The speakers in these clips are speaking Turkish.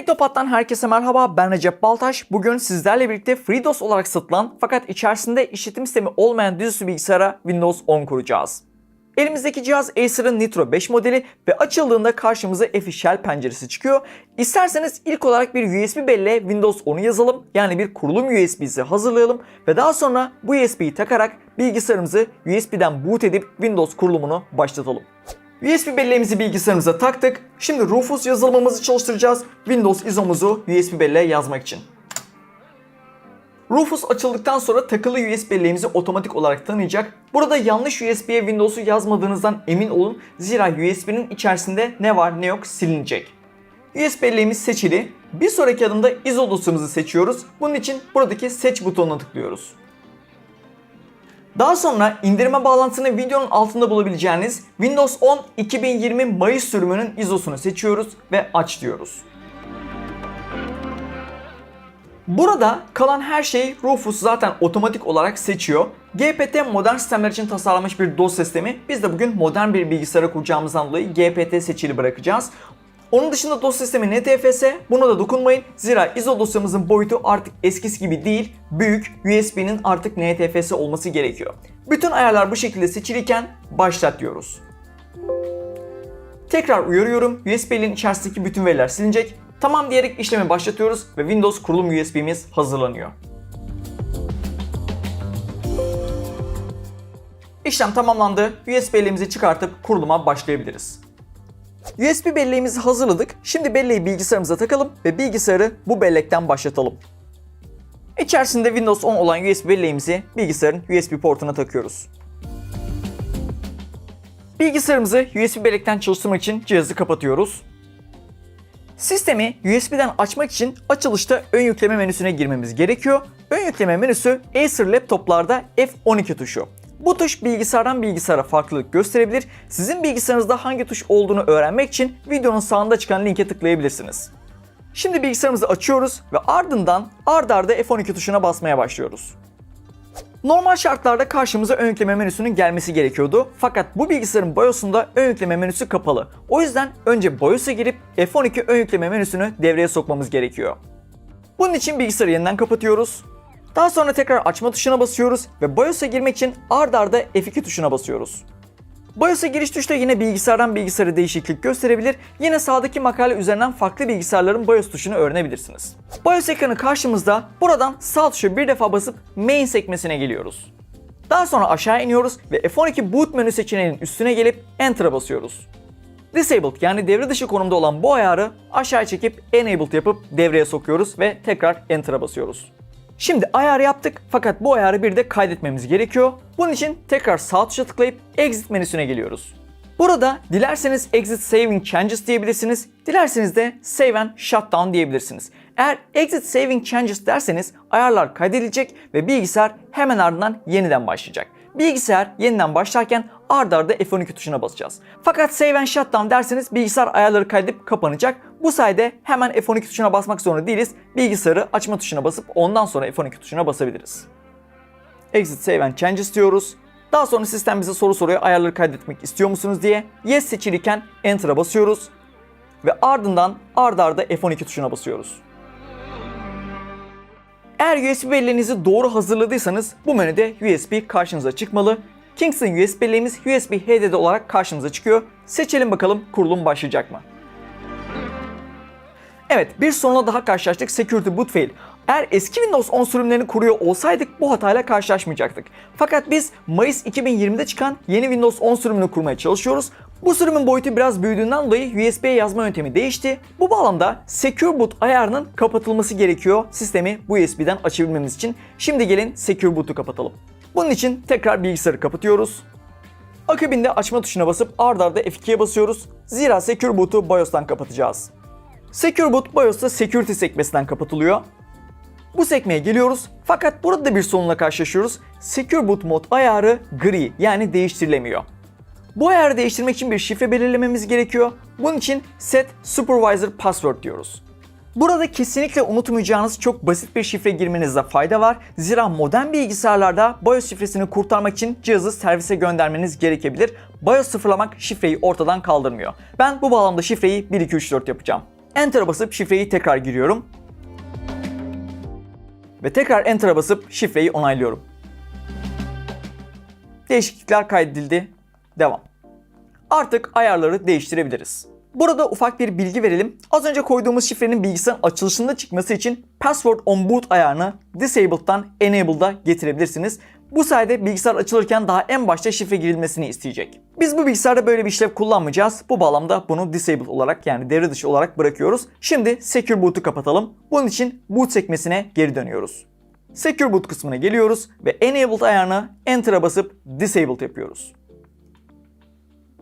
Teknopat'tan herkese merhaba ben Recep Baltaş. Bugün sizlerle birlikte FreeDOS olarak satılan fakat içerisinde işletim sistemi olmayan dizüstü bilgisayara Windows 10 kuracağız. Elimizdeki cihaz Acer'ın Nitro 5 modeli ve açıldığında karşımıza F Shell penceresi çıkıyor. İsterseniz ilk olarak bir USB belleğe Windows 10'u yazalım. Yani bir kurulum USB'si hazırlayalım ve daha sonra bu USB'yi takarak bilgisayarımızı USB'den boot edip Windows kurulumunu başlatalım. USB belleğimizi bilgisayarımıza taktık. Şimdi Rufus yazılımımızı çalıştıracağız. Windows ISO'muzu USB belleğe yazmak için. Rufus açıldıktan sonra takılı USB belleğimizi otomatik olarak tanıyacak. Burada yanlış USB'ye Windows'u yazmadığınızdan emin olun. Zira USB'nin içerisinde ne var ne yok silinecek. USB belleğimiz seçili. Bir sonraki adımda ISO dosyamızı seçiyoruz. Bunun için buradaki seç butonuna tıklıyoruz. Daha sonra indirme bağlantısını videonun altında bulabileceğiniz Windows 10 2020 Mayıs sürümünün ISO'sunu seçiyoruz ve aç diyoruz. Burada kalan her şeyi Rufus zaten otomatik olarak seçiyor. GPT modern sistemler için tasarlanmış bir dosya sistemi. Biz de bugün modern bir bilgisayara kuracağımızdan dolayı GPT seçili bırakacağız. Onun dışında dosya sistemi NTFS. Buna da dokunmayın. Zira ISO dosyamızın boyutu artık eskisi gibi değil. Büyük USB'nin artık NTFS olması gerekiyor. Bütün ayarlar bu şekilde seçiliyken başlat diyoruz. Tekrar uyarıyorum. USB'nin içerisindeki bütün veriler silinecek. Tamam diyerek işlemi başlatıyoruz ve Windows kurulum USB'miz hazırlanıyor. İşlem tamamlandı. USB belleğimizi çıkartıp kuruluma başlayabiliriz. USB belleğimizi hazırladık. Şimdi belleği bilgisayarımıza takalım ve bilgisayarı bu bellekten başlatalım. İçerisinde Windows 10 olan USB belleğimizi bilgisayarın USB portuna takıyoruz. Bilgisayarımızı USB bellekten çalıştırmak için cihazı kapatıyoruz. Sistemi USB'den açmak için açılışta ön yükleme menüsüne girmemiz gerekiyor. Ön yükleme menüsü Acer laptoplarda F12 tuşu. Bu tuş bilgisayardan bilgisayara farklılık gösterebilir. Sizin bilgisayarınızda hangi tuş olduğunu öğrenmek için videonun sağında çıkan linke tıklayabilirsiniz. Şimdi bilgisayarımızı açıyoruz ve ardından ard arda F12 tuşuna basmaya başlıyoruz. Normal şartlarda karşımıza ön yükleme menüsünün gelmesi gerekiyordu. Fakat bu bilgisayarın BIOS'unda ön yükleme menüsü kapalı. O yüzden önce BIOS'a girip F12 ön yükleme menüsünü devreye sokmamız gerekiyor. Bunun için bilgisayarı yeniden kapatıyoruz. Daha sonra tekrar açma tuşuna basıyoruz ve BIOS'a girmek için ard arda F2 tuşuna basıyoruz. BIOS'a giriş tuşta yine bilgisayardan bilgisayara değişiklik gösterebilir. Yine sağdaki makale üzerinden farklı bilgisayarların BIOS tuşunu öğrenebilirsiniz. BIOS ekranı karşımızda. Buradan sağ tuşa bir defa basıp Main sekmesine geliyoruz. Daha sonra aşağı iniyoruz ve F12 Boot menü seçeneğinin üstüne gelip Enter'a basıyoruz. Disabled yani devre dışı konumda olan bu ayarı aşağı çekip Enabled yapıp devreye sokuyoruz ve tekrar Enter'a basıyoruz. Şimdi ayar yaptık fakat bu ayarı bir de kaydetmemiz gerekiyor. Bunun için tekrar sağ tuşa tıklayıp Exit menüsüne geliyoruz. Burada dilerseniz Exit Saving Changes diyebilirsiniz, dilerseniz de Save and Shutdown diyebilirsiniz. Eğer Exit Saving Changes derseniz ayarlar kaydedilecek ve bilgisayar hemen ardından yeniden başlayacak. Bilgisayar yeniden başlarken ard arda F12 tuşuna basacağız. Fakat Save and Shutdown derseniz bilgisayar ayarları kaydedip kapanacak. Bu sayede hemen F12 tuşuna basmak zorunda değiliz. Bilgisayarı açma tuşuna basıp ondan sonra F12 tuşuna basabiliriz. Exit Save and Changes diyoruz. Daha sonra sistem bize soru soruyor ayarları kaydetmek istiyor musunuz diye. Yes seçiliyken Enter'a basıyoruz. Ve ardından ard arda F12 tuşuna basıyoruz. Eğer USB belleğinizi doğru hazırladıysanız bu menüde USB karşınıza çıkmalı. Kingston USB belleğimiz USB HDD olarak karşımıza çıkıyor. Seçelim bakalım kurulum başlayacak mı? Evet bir sorunla daha karşılaştık Security Boot Fail. Eğer eski Windows 10 sürümlerini kuruyor olsaydık bu hatayla karşılaşmayacaktık. Fakat biz Mayıs 2020'de çıkan yeni Windows 10 sürümünü kurmaya çalışıyoruz. Bu sürümün boyutu biraz büyüdüğünden dolayı USB'ye yazma yöntemi değişti. Bu bağlamda Secure Boot ayarının kapatılması gerekiyor sistemi bu USB'den açabilmemiz için. Şimdi gelin Secure Boot'u kapatalım. Bunun için tekrar bilgisayarı kapatıyoruz. Akabinde açma tuşuna basıp ard arda F2'ye basıyoruz. Zira Secure Boot'u BIOS'tan kapatacağız. Secure Boot BIOS'ta Security sekmesinden kapatılıyor. Bu sekmeye geliyoruz fakat burada da bir sorunla karşılaşıyoruz. Secure Boot Mode ayarı gri yani değiştirilemiyor. Bu ayarı değiştirmek için bir şifre belirlememiz gerekiyor. Bunun için Set Supervisor Password diyoruz. Burada kesinlikle unutmayacağınız çok basit bir şifre girmenizde fayda var. Zira modern bilgisayarlarda BIOS şifresini kurtarmak için cihazı servise göndermeniz gerekebilir. BIOS sıfırlamak şifreyi ortadan kaldırmıyor. Ben bu bağlamda şifreyi 1234 yapacağım. Enter'a basıp şifreyi tekrar giriyorum. Ve tekrar Enter'a basıp şifreyi onaylıyorum. Değişiklikler kaydedildi. Devam. Artık ayarları değiştirebiliriz. Burada ufak bir bilgi verelim. Az önce koyduğumuz şifrenin bilgisayarın açılışında çıkması için Password on boot ayarını Disabled'dan Enabled'a getirebilirsiniz. Bu sayede bilgisayar açılırken daha en başta şifre girilmesini isteyecek. Biz bu bilgisayarda böyle bir işlev kullanmayacağız. Bu bağlamda bunu Disabled olarak yani devre dışı olarak bırakıyoruz. Şimdi Secure Boot'u kapatalım. Bunun için boot sekmesine geri dönüyoruz. Secure Boot kısmına geliyoruz ve Enabled ayarını Enter'a basıp Disabled yapıyoruz.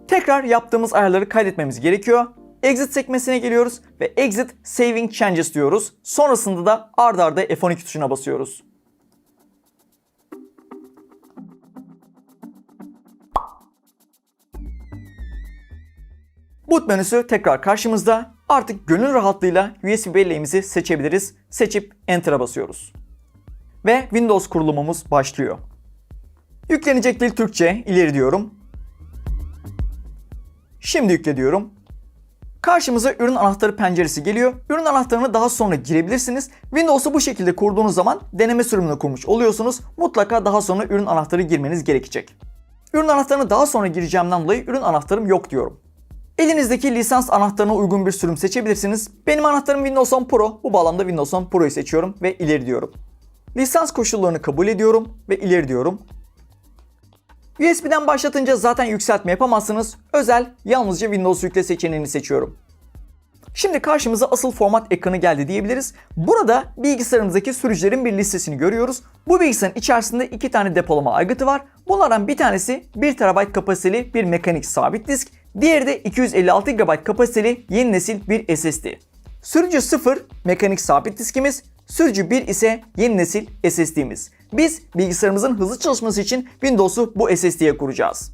Tekrar yaptığımız ayarları kaydetmemiz gerekiyor. Exit sekmesine geliyoruz ve Exit Saving Changes diyoruz. Sonrasında da ard arda F12 tuşuna basıyoruz. Boot menüsü tekrar karşımızda. Artık gönül rahatlığıyla USB belleğimizi seçebiliriz. Seçip Enter'a basıyoruz. Ve Windows kurulumumuz başlıyor. Yüklenecek dil Türkçe, ileri diyorum. Şimdi yükle diyorum. Karşımıza ürün anahtarı penceresi geliyor. Ürün anahtarını daha sonra girebilirsiniz. Windows'u bu şekilde kurduğunuz zaman deneme sürümünü kurmuş oluyorsunuz. Mutlaka daha sonra ürün anahtarı girmeniz gerekecek. Ürün anahtarını daha sonra gireceğimden dolayı ürün anahtarım yok diyorum. Elinizdeki lisans anahtarına uygun bir sürüm seçebilirsiniz. Benim anahtarım Windows 10 Pro. Bu bağlamda Windows 10 Pro'yu seçiyorum ve ileri diyorum. Lisans koşullarını kabul ediyorum ve ileri diyorum. USB'den başlatınca zaten yükseltme yapamazsınız. Özel yalnızca Windows yükle seçeneğini seçiyorum. Şimdi karşımıza asıl format ekranı geldi diyebiliriz. Burada bilgisayarımızdaki sürücülerin bir listesini görüyoruz. Bu bilgisayarın içerisinde iki tane depolama aygıtı var. Bunlardan bir tanesi 1 TB kapasiteli bir mekanik sabit disk. Diğeri de 256 GB kapasiteli yeni nesil bir SSD. Sürücü 0 mekanik sabit diskimiz, sürücü 1 ise yeni nesil SSD'miz. Biz bilgisayarımızın hızlı çalışması için Windows'u bu SSD'ye kuracağız.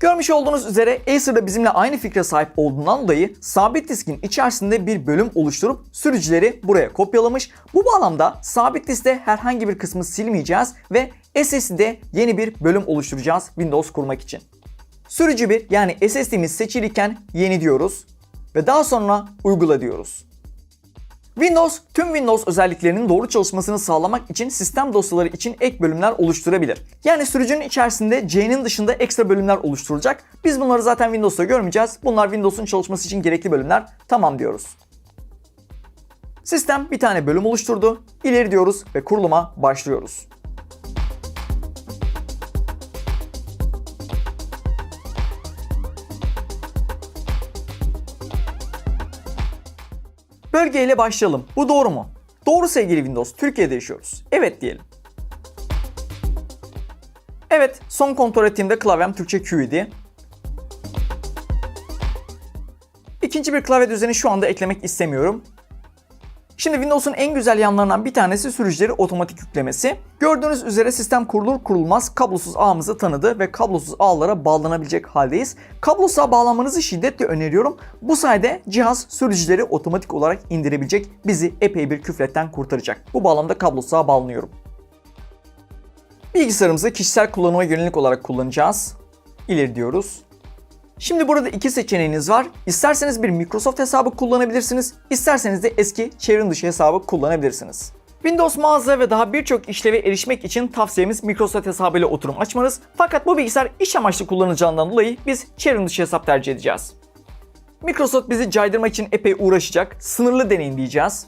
Görmüş olduğunuz üzere Acer da bizimle aynı fikre sahip olduğundan dolayı sabit diskin içerisinde bir bölüm oluşturup sürücüleri buraya kopyalamış. Bu bağlamda sabit diskte herhangi bir kısmı silmeyeceğiz ve SSD'de yeni bir bölüm oluşturacağız Windows kurmak için. Sürücü 1 yani SSD'miz seçiliyken yeni diyoruz ve daha sonra uygula diyoruz. Windows tüm Windows özelliklerinin doğru çalışmasını sağlamak için sistem dosyaları için ek bölümler oluşturabilir. Yani sürücünün içerisinde C'nin dışında ekstra bölümler oluşturulacak. Biz bunları zaten Windows'ta görmeyeceğiz. Bunlar Windows'un çalışması için gerekli bölümler. Tamam diyoruz. Sistem bir tane bölüm oluşturdu. İleri diyoruz ve kuruluma başlıyoruz. Bölgeyle başlayalım. Bu doğru mu? Doğru sevgili Windows. Türkiye'de yaşıyoruz. Evet diyelim. Evet, son kontrol ettiğimde klavyem Türkçe Q idi. İkinci bir klavye düzeni şu anda eklemek istemiyorum. Şimdi Windows'un en güzel yanlarından bir tanesi sürücüleri otomatik yüklemesi. Gördüğünüz üzere sistem kurulur kurulmaz kablosuz ağımızı tanıdı ve kablosuz ağlara bağlanabilecek haldeyiz. Kablosuz ağa bağlanmanızı şiddetle öneriyorum. Bu sayede cihaz sürücüleri otomatik olarak indirebilecek, bizi epey bir küfletten kurtaracak. Bu bağlamda kablosuz ağa bağlanıyorum. Bilgisayarımızı kişisel kullanıma yönelik olarak kullanacağız. İleri diyoruz. Şimdi burada iki seçeneğiniz var. İsterseniz bir Microsoft hesabı kullanabilirsiniz, isterseniz de eski çevrim dışı hesabı kullanabilirsiniz. Windows mağaza ve daha birçok işleve erişmek için tavsiyemiz Microsoft hesabıyla oturum açmanız. Fakat bu bilgisayar iş amaçlı kullanacağından dolayı biz çevrim dışı hesap tercih edeceğiz. Microsoft bizi caydırmak için epey uğraşacak, sınırlı deneyim diyeceğiz.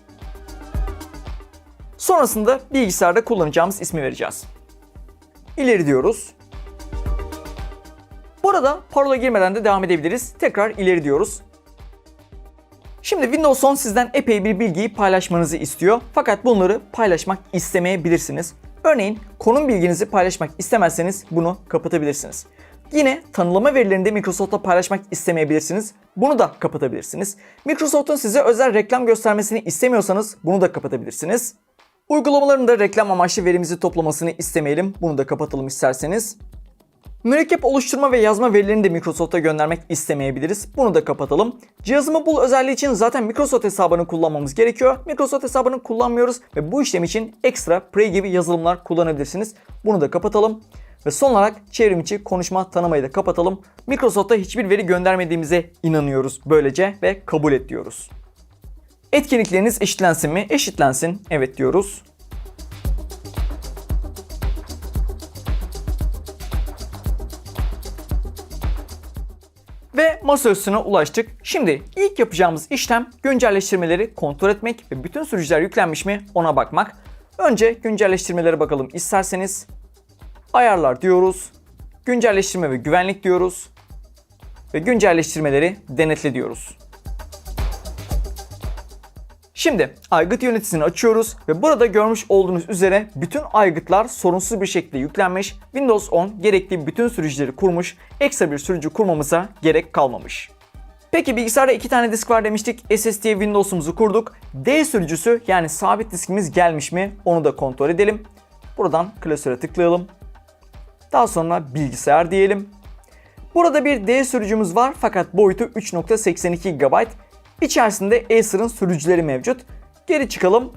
Sonrasında bilgisayarda kullanacağımız ismi vereceğiz. İleri diyoruz. Burada parola girmeden de devam edebiliriz. Tekrar ileri diyoruz. Şimdi Windows 10 sizden epey bir bilgiyi paylaşmanızı istiyor. Fakat bunları paylaşmak istemeyebilirsiniz. Örneğin konum bilginizi paylaşmak istemezseniz bunu kapatabilirsiniz. Yine tanımlama verilerini de Microsoft'la paylaşmak istemeyebilirsiniz. Bunu da kapatabilirsiniz. Microsoft'un size özel reklam göstermesini istemiyorsanız bunu da kapatabilirsiniz. Uygulamaların da reklam amaçlı verimizi toplamasını istemeyelim. Bunu da kapatalım isterseniz. Mürekkep oluşturma ve yazma verilerini de Microsoft'a göndermek istemeyebiliriz. Bunu da kapatalım. Cihazımı bul özelliği için zaten Microsoft hesabını kullanmamız gerekiyor. Microsoft hesabını kullanmıyoruz ve bu işlem için ekstra Prey gibi yazılımlar kullanabilirsiniz. Bunu da kapatalım. Ve son olarak çevrim içi konuşma tanımayı da kapatalım. Microsoft'a hiçbir veri göndermediğimize inanıyoruz böylece ve kabul et diyoruz. Etkinlikleriniz eşitlensin mi? Eşitlensin. Evet diyoruz. Ve masa üstüne ulaştık. Şimdi ilk yapacağımız işlem güncelleştirmeleri kontrol etmek ve bütün sürücüler yüklenmiş mi ona bakmak. Önce güncelleştirmelere bakalım isterseniz. Ayarlar diyoruz. Güncelleştirme ve güvenlik diyoruz. Ve güncelleştirmeleri denetle diyoruz. Şimdi aygıt yöneticisini açıyoruz ve burada görmüş olduğunuz üzere bütün aygıtlar sorunsuz bir şekilde yüklenmiş. Windows 10 gerekli bütün sürücüleri kurmuş. Ekstra bir sürücü kurmamıza gerek kalmamış. Peki bilgisayarda iki tane disk var demiştik. SSD'ye Windows'umuzu kurduk. D sürücüsü yani sabit diskimiz gelmiş mi onu da kontrol edelim. Buradan klasöre tıklayalım. Daha sonra bilgisayar diyelim. Burada bir D sürücümüz var fakat boyutu 3.82 GB. İçerisinde Acer'ın sürücüleri mevcut. Geri çıkalım.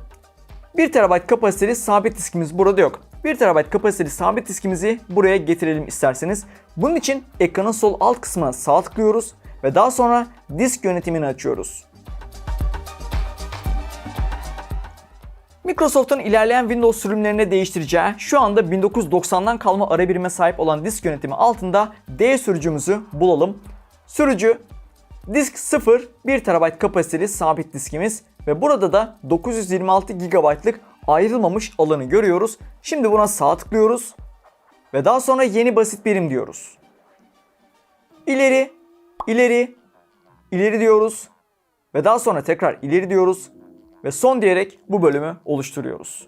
1 TB kapasiteli sabit diskimiz burada yok. 1 TB kapasiteli sabit diskimizi buraya getirelim isterseniz. Bunun için ekranın sol alt kısmına sağ tıklıyoruz ve daha sonra disk yönetimini açıyoruz. Microsoft'un ilerleyen Windows sürümlerine değiştireceği şu anda 1990'dan kalma ara birime sahip olan disk yönetimi altında D sürücümüzü bulalım. Sürücü Disk 0 1 TB kapasiteli sabit diskimiz ve burada da 926 GB'lık ayrılmamış alanı görüyoruz. Şimdi buna sağ tıklıyoruz ve daha sonra yeni basit birim diyoruz. İleri, ileri, ileri diyoruz ve daha sonra tekrar ileri diyoruz ve son diyerek bu bölümü oluşturuyoruz.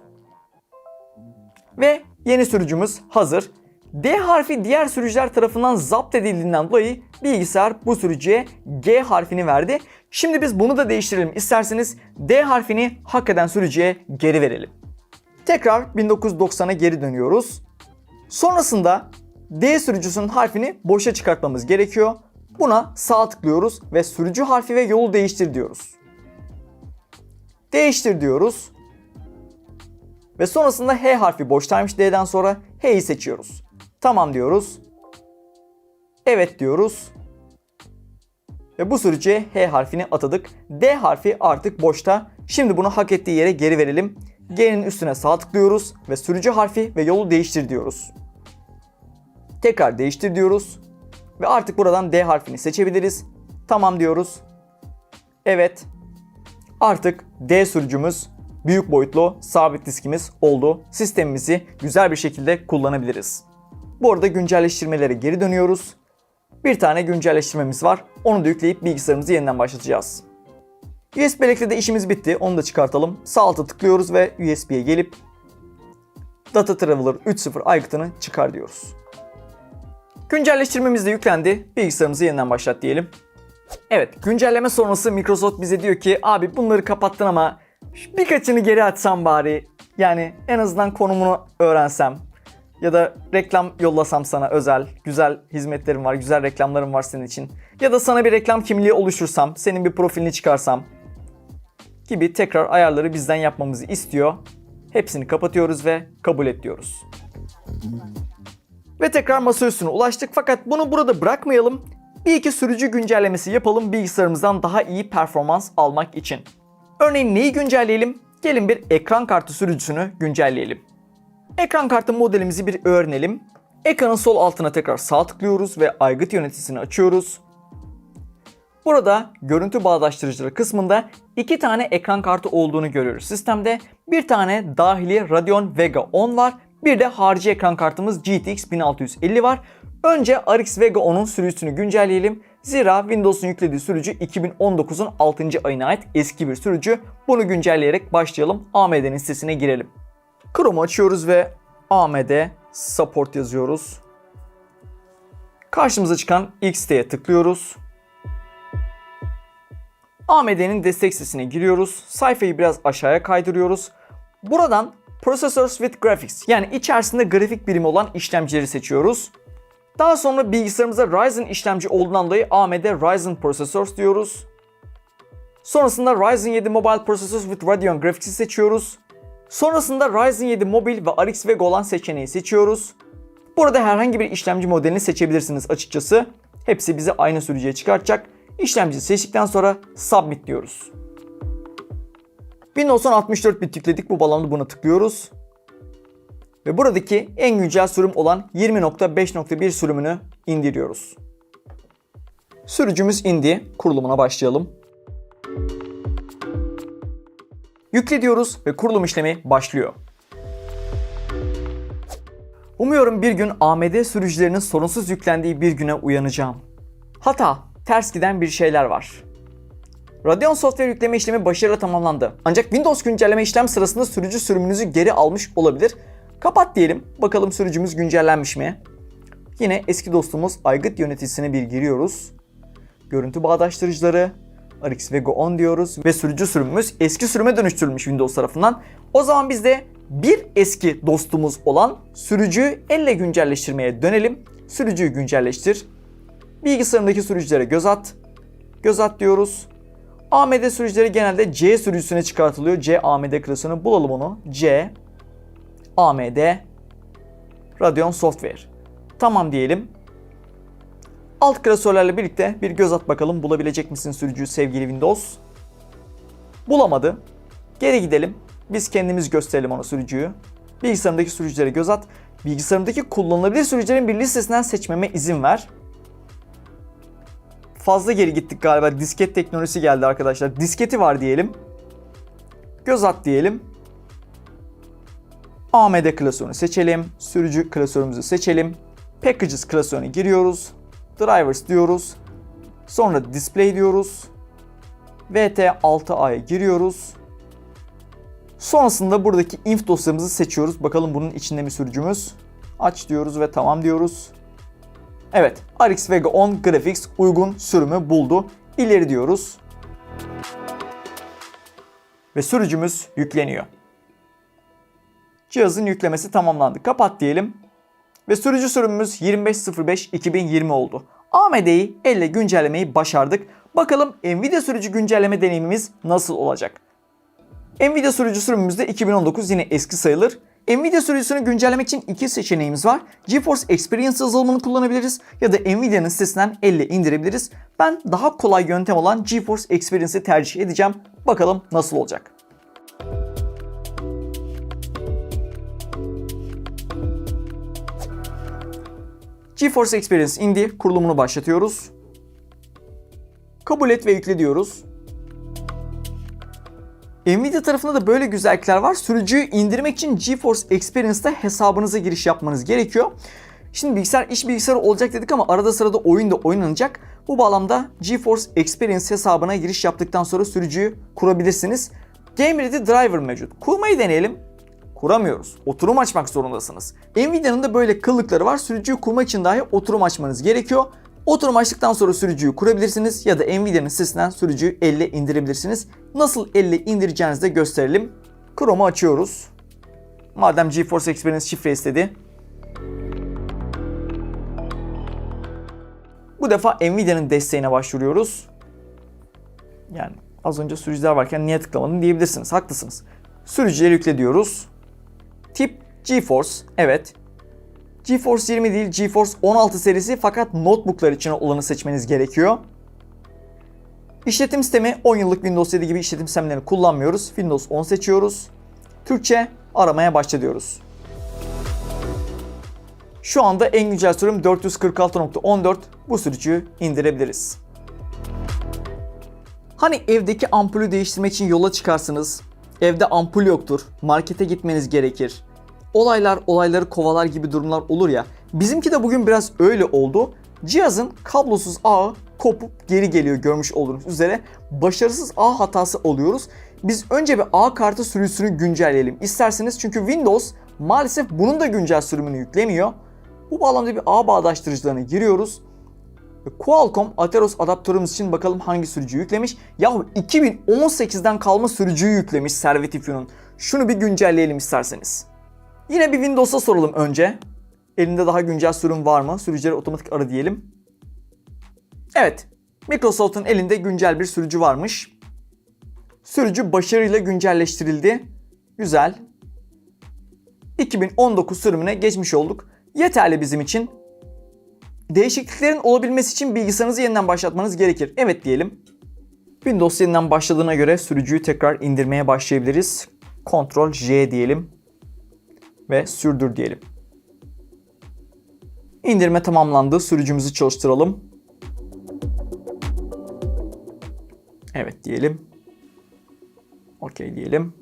Ve yeni sürücümüz hazır. D harfi diğer sürücüler tarafından zapt edildiğinden dolayı bilgisayar bu sürücüye G harfini verdi. Şimdi biz bunu da değiştirelim isterseniz D harfini hak eden sürücüye geri verelim. Tekrar 1990'a geri dönüyoruz. Sonrasında D sürücüsünün harfini boşa çıkartmamız gerekiyor. Buna sağ tıklıyoruz ve sürücü harfi ve yolu değiştir diyoruz. Değiştir diyoruz. Ve sonrasında H harfi boştaymış D'den sonra H'yi seçiyoruz. Tamam diyoruz. Evet diyoruz. Ve bu sürücüye H harfini atadık. D harfi artık boşta. Şimdi bunu hak ettiği yere geri verelim. G'nin üstüne sağ tıklıyoruz ve sürücü harfi ve yolu değiştir diyoruz. Tekrar değiştir diyoruz. Ve artık buradan D harfini seçebiliriz. Tamam diyoruz. Evet. Artık D sürücümüz büyük boyutlu sabit diskimiz oldu. Sistemimizi güzel bir şekilde kullanabiliriz. Bu arada güncelleştirmelere geri dönüyoruz. Bir tane güncelleştirmemiz var. Onu da yükleyip bilgisayarımızı yeniden başlatacağız. USB bellekle de işimiz bitti. Onu da çıkartalım. Sağ alta tıklıyoruz ve USB'ye gelip Data Traveler 3.0 aygıtını çıkar diyoruz. Güncelleştirmemiz de yüklendi. Bilgisayarımızı yeniden başlat diyelim. Evet, güncelleme sonrası Microsoft bize diyor ki abi bunları kapattın ama birkaçını geri açsam bari. Yani en azından konumunu öğrensem. Ya da reklam yollasam sana özel, güzel hizmetlerim var, güzel reklamlarım var senin için. Ya da sana bir reklam kimliği oluştursam, senin bir profilini çıkarsam gibi tekrar ayarları bizden yapmamızı istiyor. Hepsini kapatıyoruz ve kabul et diyoruz. Ve tekrar masa üstüne ulaştık fakat bunu burada bırakmayalım. Bir iki sürücü güncellemesi yapalım bilgisayarımızdan daha iyi performans almak için. Örneğin neyi güncelleyelim? Gelin bir ekran kartı sürücüsünü güncelleyelim. Ekran kartı modelimizi bir öğrenelim. Ekranın sol altına tekrar sağ tıklıyoruz ve aygıt yöneticisini açıyoruz. Burada görüntü bağdaştırıcıları kısmında iki tane ekran kartı olduğunu görüyoruz sistemde. Bir tane dahili Radeon Vega 10 var. Bir de harici ekran kartımız GTX 1650 var. Önce RX Vega 10'un sürücüsünü güncelleyelim. Zira Windows'un yüklediği sürücü 2019'un 6. ayına ait eski bir sürücü. Bunu güncelleyerek başlayalım. AMD'nin sitesine girelim. Chrome'u açıyoruz ve AMD Support yazıyoruz. Karşımıza çıkan XT'ye tıklıyoruz. AMD'nin destek sitesine giriyoruz. Sayfayı biraz aşağıya kaydırıyoruz. Buradan Processors with Graphics yani içerisinde grafik birimi olan işlemcileri seçiyoruz. Daha sonra bilgisayarımıza Ryzen işlemci olduğundan dolayı AMD Ryzen Processors diyoruz. Sonrasında Ryzen 7 Mobile Processors with Radeon Graphics'i seçiyoruz. Sonrasında Ryzen 7 Mobile ve RX Vega olan seçeneği seçiyoruz. Burada herhangi bir işlemci modelini seçebilirsiniz açıkçası. Hepsi bizi aynı sürücüye çıkartacak. İşlemci seçtikten sonra Submit diyoruz. Windows'un 64 bit yükledik. Bu bağlamda buna tıklıyoruz. Ve buradaki en güncel sürüm olan 20.5.1 sürümünü indiriyoruz. Sürücümüz indi. Kurulumuna başlayalım. Yükle diyoruz ve kurulum işlemi başlıyor. Umuyorum bir gün AMD sürücülerinin sorunsuz yüklendiği bir güne uyanacağım. Hata, ters giden bir şeyler var. Radeon Software yükleme işlemi başarıyla tamamlandı. Ancak Windows güncelleme işlem sırasında sürücü sürümünüzü geri almış olabilir. Kapat diyelim. Bakalım sürücümüz güncellenmiş mi? Yine eski dostumuz aygıt yöneticisine bir giriyoruz. Görüntü bağdaştırıcıları, RX Vego 10 diyoruz ve sürücü sürümümüz eski sürüme dönüştürülmüş Windows tarafından. O zaman biz de bir eski dostumuz olan sürücüyü elle güncelleştirmeye dönelim. Sürücüyü güncelleştir. Bilgisayarındaki sürücülere göz at. Göz at diyoruz. AMD sürücüleri genelde C sürücüsüne çıkartılıyor. C AMD klasörünü bulalım onu. C AMD Radeon Software. Tamam diyelim. Alt klasörlerle birlikte bir göz at bakalım bulabilecek misin sürücüyü sevgili Windows? Bulamadı. Geri gidelim. Biz kendimiz gösterelim ona sürücüyü. Bilgisayarımdaki sürücülere göz at. Bilgisayarımdaki kullanılabilir sürücülerin bir listesinden seçmeme izin ver. Fazla geri gittik galiba. Disket teknolojisi geldi arkadaşlar. Disketi var diyelim. Göz at diyelim. AMD klasörünü seçelim. Sürücü klasörümüzü seçelim. Packages klasörüne giriyoruz. Drivers diyoruz. Sonra Display diyoruz. VT6A'ya giriyoruz. Sonrasında buradaki inf dosyamızı seçiyoruz. Bakalım bunun içinde mi sürücümüz? Aç diyoruz ve tamam diyoruz. Evet, RX Vega 10 Graphics uygun sürümü buldu. İleri diyoruz. Ve sürücümüz yükleniyor. Cihazın yüklemesi tamamlandı. Kapat diyelim. Ve sürücü sürümümüz 25.05.2020 oldu. AMD'yi elle güncellemeyi başardık. Bakalım Nvidia sürücü güncelleme deneyimimiz nasıl olacak? Nvidia sürücü sürümümüzde 2019 yine eski sayılır. Nvidia sürücüsünü güncellemek için iki seçeneğimiz var. GeForce Experience yazılımını kullanabiliriz ya da Nvidia'nın sitesinden elle indirebiliriz. Ben daha kolay yöntem olan GeForce Experience'i tercih edeceğim. Bakalım nasıl olacak. GeForce Experience indi. Kurulumunu başlatıyoruz. Kabul et ve yükle diyoruz. Nvidia tarafında da böyle güzellikler var. Sürücüyü indirmek için GeForce Experience'da hesabınıza giriş yapmanız gerekiyor. Şimdi bilgisayar iş bilgisayarı olacak dedik ama arada sırada oyun da oynanacak. Bu bağlamda GeForce Experience hesabına giriş yaptıktan sonra sürücüyü kurabilirsiniz. Game Ready Driver mevcut. Kurmayı deneyelim. Kuramıyoruz. Oturum açmak zorundasınız. Nvidia'nın da böyle kıllıkları var. Sürücüyü kurmak için dahi oturum açmanız gerekiyor. Oturum açtıktan sonra sürücüyü kurabilirsiniz ya da Nvidia'nın sitesinden sürücüyü elle indirebilirsiniz. Nasıl elle indireceğinizi de gösterelim. Chrome'u açıyoruz. Madem GeForce Experience şifre istedi. Bu defa Nvidia'nın desteğine başvuruyoruz. Yani az önce sürücüler varken niye tıklamadın diyebilirsiniz. Haklısınız. Sürücüleri yükle diyoruz. Tip GeForce. Evet. GeForce 20 değil GeForce 16 serisi fakat notebooklar için olanı seçmeniz gerekiyor. İşletim sistemi 10 yıllık Windows 7 gibi işletim sistemlerini kullanmıyoruz. Windows 10 seçiyoruz. Türkçe aramaya başlıyoruz. Şu anda en güncel sürüm 446.14. Bu sürücüyü indirebiliriz. Hani evdeki ampulü değiştirmek için yola çıkarsınız. Evde ampul yoktur. Markete gitmeniz gerekir. Olaylar olayları kovalar gibi durumlar olur ya. Bizimki de bugün biraz öyle oldu. Cihazın kablosuz ağı kopup geri geliyor görmüş olduğunuz üzere. Başarısız ağ hatası oluyoruz. Biz önce bir ağ kartı sürüsünü güncelleyelim isterseniz. Çünkü Windows maalesef bunun da güncel sürümünü yüklemiyor. Bu bağlamda bir ağ bağdaştırıcılarına giriyoruz. Qualcomm Atheros adaptörümüz için bakalım hangi sürücüyü yüklemiş. Yahu 2018'den kalma sürücüyü yüklemiş Servetify'un. Şunu bir güncelleyelim isterseniz. Yine bir Windows'a soralım önce. Elinde daha güncel sürüm var mı? Sürücüleri otomatik ara diyelim. Evet. Microsoft'un elinde güncel bir sürücü varmış. Sürücü başarıyla güncelleştirildi. Güzel. 2019 sürümüne geçmiş olduk. Yeterli bizim için. Değişikliklerin olabilmesi için bilgisayarınızı yeniden başlatmanız gerekir. Evet diyelim. Windows yeniden başladığına göre sürücüyü tekrar indirmeye başlayabiliriz. Ctrl J diyelim ve sürdür diyelim. İndirme tamamlandı. Sürücümüzü çalıştıralım. Evet diyelim. Okey diyelim.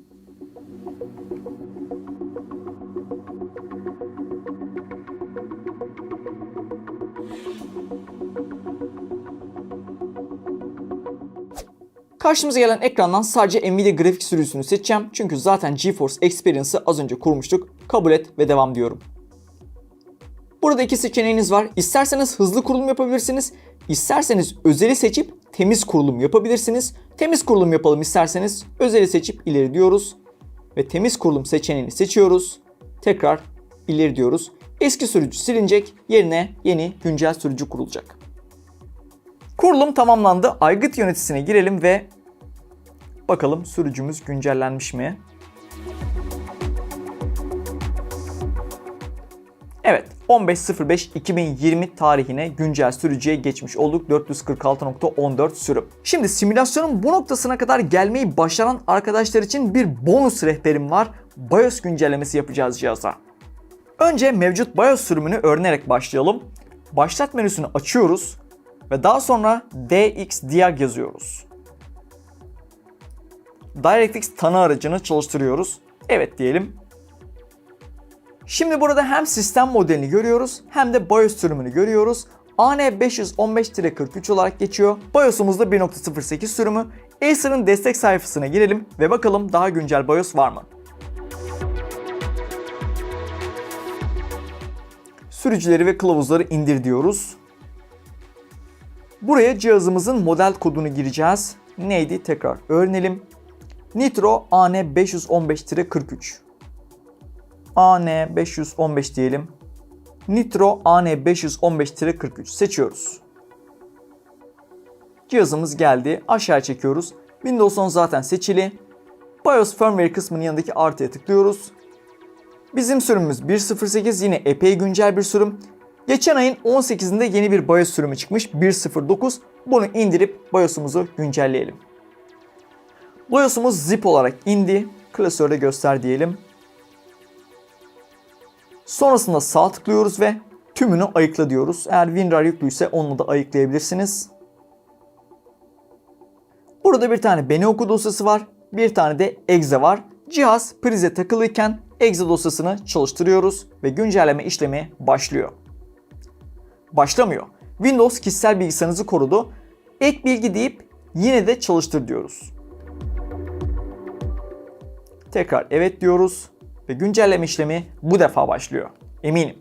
Karşımıza gelen ekrandan sadece Nvidia grafik sürücüsünü seçeceğim. Çünkü zaten GeForce Experience'ı az önce kurmuştuk. Kabul et ve devam diyorum. Burada iki seçeneğiniz var. İsterseniz hızlı kurulum yapabilirsiniz. İsterseniz özeli seçip temiz kurulum yapabilirsiniz. Temiz kurulum yapalım isterseniz özeli seçip ileri diyoruz. Ve temiz kurulum seçeneğini seçiyoruz. Tekrar ileri diyoruz. Eski sürücü silinecek. Yerine yeni güncel sürücü kurulacak. Kurulum tamamlandı. Aygıt yöneticisine girelim ve bakalım sürücümüz güncellenmiş mi? Evet 15.05.2020 tarihine güncel sürücüye geçmiş olduk 446.14 sürüm. Şimdi simülasyonun bu noktasına kadar gelmeyi başaran arkadaşlar için bir bonus rehberim var. BIOS güncellemesi yapacağız cihaza. Önce mevcut BIOS sürümünü öğrenerek başlayalım. Başlat menüsünü açıyoruz ve daha sonra DXDiag yazıyoruz. DirectX tanı aracını çalıştırıyoruz. Evet diyelim. Şimdi burada hem sistem modelini görüyoruz hem de BIOS sürümünü görüyoruz. AN515-43 olarak geçiyor. BIOS'umuzda 1.08 sürümü. Acer'ın destek sayfasına girelim ve bakalım daha güncel BIOS var mı? Sürücüleri ve kılavuzları indir diyoruz. Buraya cihazımızın model kodunu gireceğiz. Neydi tekrar öğrenelim. Nitro AN515-43 AN515 diyelim. Nitro AN515-43 seçiyoruz. Cihazımız geldi. Aşağı çekiyoruz. Windows 10 zaten seçili. BIOS Firmware kısmının yanındaki artıya tıklıyoruz. Bizim sürümümüz 1.08 yine epey güncel bir sürüm. Geçen ayın 18'inde yeni bir BIOS sürümü çıkmış 1.09. Bunu indirip BIOS'umuzu güncelleyelim. BIOS'umuz zip olarak indi. Klasörde göster diyelim. Sonrasında sağ tıklıyoruz ve tümünü ayıkla diyoruz. Eğer WinRAR yüklüyse onu da ayıklayabilirsiniz. Burada bir tane beni oku dosyası var. Bir tane de exe var. Cihaz prize takılıyken exe dosyasını çalıştırıyoruz ve güncelleme işlemi başlıyor. Başlamıyor. Windows kişisel bilgisayarınızı korudu. Ek bilgi deyip yine de çalıştır diyoruz. Tekrar evet diyoruz ve güncelleme işlemi bu defa başlıyor. Eminim.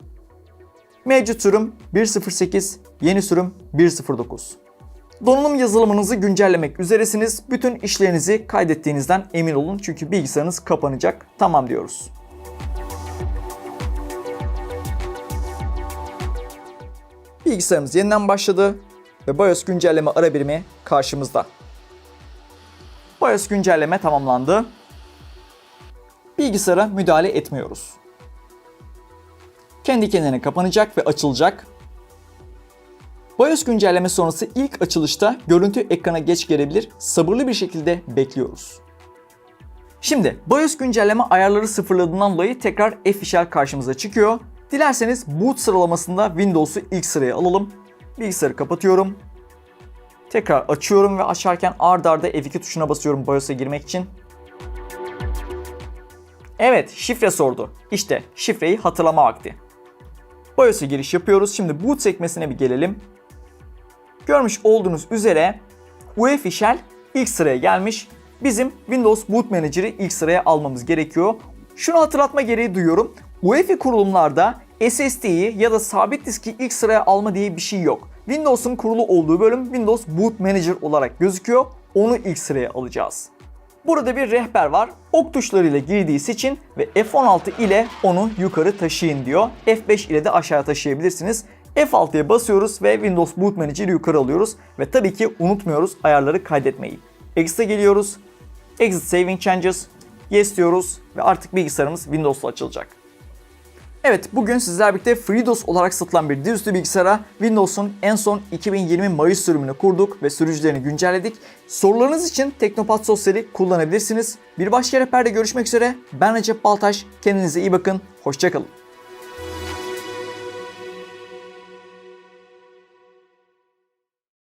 Mevcut sürüm 1.08, yeni sürüm 1.09. Donanım yazılımınızı güncellemek üzeresiniz. Bütün işlerinizi kaydettiğinizden emin olun çünkü bilgisayarınız kapanacak. Tamam diyoruz. Bilgisayarımız yeniden başladı ve BIOS güncelleme ara birimi karşımızda. BIOS güncelleme tamamlandı. Bilgisayara müdahale etmiyoruz. Kendi kendine kapanacak ve açılacak. BIOS güncelleme sonrası ilk açılışta görüntü ekrana geç gelebilir. Sabırlı bir şekilde bekliyoruz. Şimdi BIOS güncelleme ayarları sıfırladığından dolayı tekrar F karşımıza çıkıyor. Dilerseniz boot sıralamasında Windows'u ilk sıraya alalım. Bilgisayarı kapatıyorum. Tekrar açıyorum ve açarken ard arda F2 tuşuna basıyorum BIOS'a girmek için. Evet, şifre sordu. İşte şifreyi hatırlama vakti. BIOS'a giriş yapıyoruz. Şimdi boot sekmesine bir gelelim. Görmüş olduğunuz üzere UEFI Shell ilk sıraya gelmiş. Bizim Windows Boot Manager'ı ilk sıraya almamız gerekiyor. Şunu hatırlatma gereği duyuyorum. UEFI kurulumlarda SSD'yi ya da sabit diski ilk sıraya alma diye bir şey yok. Windows'un kurulu olduğu bölüm Windows Boot Manager olarak gözüküyor. Onu ilk sıraya alacağız. Burada bir rehber var. Ok tuşlarıyla girdiği seçin ve F16 ile onu yukarı taşıyın diyor. F5 ile de aşağı taşıyabilirsiniz. F6'ya basıyoruz ve Windows Boot Manager'ı yukarı alıyoruz. Ve tabii ki unutmuyoruz ayarları kaydetmeyi. Exit'e geliyoruz. Exit Saving Changes. Yes diyoruz ve artık bilgisayarımız Windows'la açılacak. Evet bugün sizlerle birlikte FreeDOS olarak satılan bir dizüstü bilgisayara Windows'un en son 2020 Mayıs sürümünü kurduk ve sürücülerini güncelledik. Sorularınız için Teknopat Sosyal'i kullanabilirsiniz. Bir başka rehberde görüşmek üzere. Ben Recep Baltaş. Kendinize iyi bakın. Hoşçakalın.